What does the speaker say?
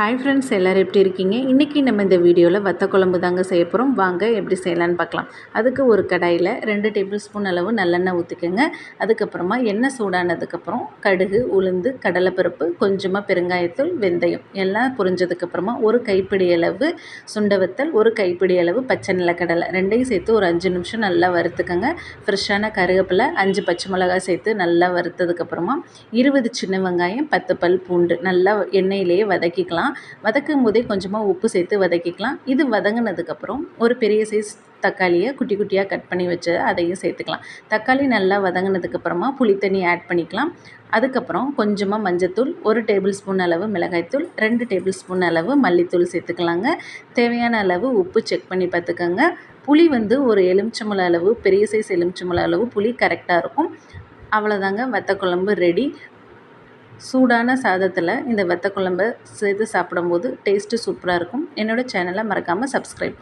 Hi friends எல்லோரும் எப்படி இருக்கீங்க? இன்றைக்கி நம்ம இந்த வீடியோவில் வத்த குழம்பு தாங்க செய்ய போகிறோம் வாங்க எப்படி செய்யலான்னு பார்க்கலாம். அதுக்கு ஒரு கடாயில் ரெண்டு டேபிள் ஸ்பூன் அளவு நல்லெண்ணெய் ஊற்றிக்கோங்க அதுக்கப்புறமா எண்ணெய் சூடானதுக்கப்புறம் கடுகு உளுந்து கடலைப்பருப்பு கொஞ்சமாக பெருங்காயத்தூள் வெந்தயம். எல்லாம் புரிஞ்சதுக்கப்புறமா ஒரு கைப்பிடி அளவு சுண்டவத்தல் ஒரு கைப்பிடி அளவு பச்சை நிலக்கடலை. ரெண்டையும் சேர்த்து ஒரு அஞ்சு நிமிஷம் நல்லா வறுத்துக்கோங்க. ஃப்ரெஷ்ஷான கருவேப்பிலை அஞ்சு பச்சை மிளகாய் சேர்த்து நல்லா வறுத்ததுக்கப்புறமா இருபது சின்ன வெங்காயம் பத்து பல் பூண்டு. நல்லா எண்ணெயிலேயே வதக்கிக்கலாம். வதக்கலாம் வதக்கும் போதே கொஞ்சமாக உப்பு சேர்த்து வதக்கிக்கலாம். இது வதங்கினதுக்கப்புறம் ஒரு பெரிய சைஸ் தக்காளியை குட்டி குட்டியாக கட் பண்ணி வச்சு அதையும் சேர்த்துக்கலாம். தக்காளி நல்லா வதங்கினதுக்கப்புறமா புளி தண்ணி ஆட் பண்ணிக்கலாம். அதுக்கப்புறம் கொஞ்சமாக மஞ்சத்தூள் ஒரு டேபிள் ஸ்பூன் அளவு மிளகாய்த்தூள் ரெண்டு டேபிள் ஸ்பூன் அளவு மல்லித்தூள் சேர்த்துக்கலாங்க. தேவையான அளவு உப்பு செக் பண்ணி பார்த்துக்கோங்க. புளி வந்து ஒரு எலுமிச்சம்பழ அளவு பெரிய சைஸ் எலுமிச்சம்பழ அளவு புளி கரெக்டாக இருக்கும். அவ்வளோதாங்க வத்த குழம்பு ரெடி சூடான சாதத்தில் இந்த வெத்த குழம்ப சேர்த்து சாப்பிடும்போது டேஸ்ட்டு சூப்பராக இருக்கும். என்னோடய சேனலை மறக்காமல் சப்ஸ்கிரைப்